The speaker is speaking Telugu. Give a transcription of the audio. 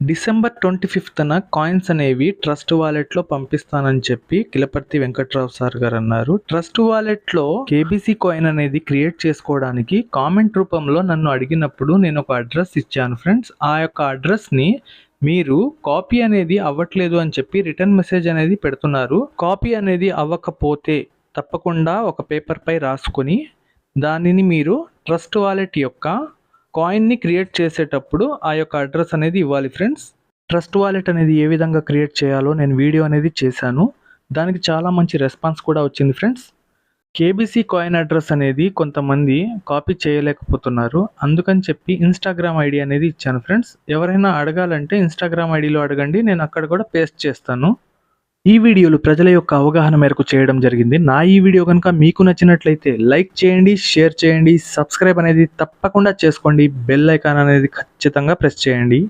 డిసెంబర్ ట్వంటీ ఫిఫ్త్న కాయిన్స్ అనేవి ట్రస్ట్ వాలెట్లో పంపిస్తానని చెప్పి కిలపర్తి వెంకట్రావు సార్ గారు అన్నారు ట్రస్ట్ వాలెట్లో కేబీసీ కాయిన్ అనేది క్రియేట్ చేసుకోవడానికి కామెంట్ రూపంలో నన్ను అడిగినప్పుడు నేను ఒక అడ్రస్ ఇచ్చాను ఫ్రెండ్స్. ఆ యొక్క అడ్రస్ని మీరు కాపీ అనేది అవ్వట్లేదు అని చెప్పి రిటర్న్ మెసేజ్ అనేది పెడుతున్నారు. కాపీ అనేది అవ్వకపోతే తప్పకుండా ఒక పేపర్పై రాసుకొని దానిని మీరు ట్రస్ట్ వాలెట్ యొక్క కాయిన్ని క్రియేట్ చేసేటప్పుడు ఆ యొక్క అడ్రస్ అనేది ఇవ్వాలి ఫ్రెండ్స్ ట్రస్ట్ వాలెట్ అనేది ఏ విధంగా క్రియేట్ చేయాలో నేను వీడియో అనేది చేశాను. దానికి చాలా మంచి రెస్పాన్స్ కూడా వచ్చింది ఫ్రెండ్స్ కేబీసీ కాయిన్ అడ్రస్ అనేది కొంతమంది కాపీ చేయలేకపోతున్నారు. అందుకని చెప్పి ఇన్స్టాగ్రామ్ ఐడి అనేది ఇచ్చాను ఫ్రెండ్స్ ఎవరైనా అడగాలంటే ఇన్స్టాగ్రామ్ ఐడిలో అడగండి నేను అక్కడ కూడా పేస్ట్ చేస్తాను. ఈ వీడియోలు ప్రజల యొక్క అవగాహన మేరకు చేయడం జరిగింది. నా ఈ వీడియో కనుక మీకు నచ్చినట్లయితే లైక్ చేయండి షేర్ చేయండి సబ్స్క్రైబ్ అనేది తప్పకుండా చేసుకోండి. బెల్ ఐకాన్ అనేది ఖచ్చితంగా ప్రెస్ చేయండి.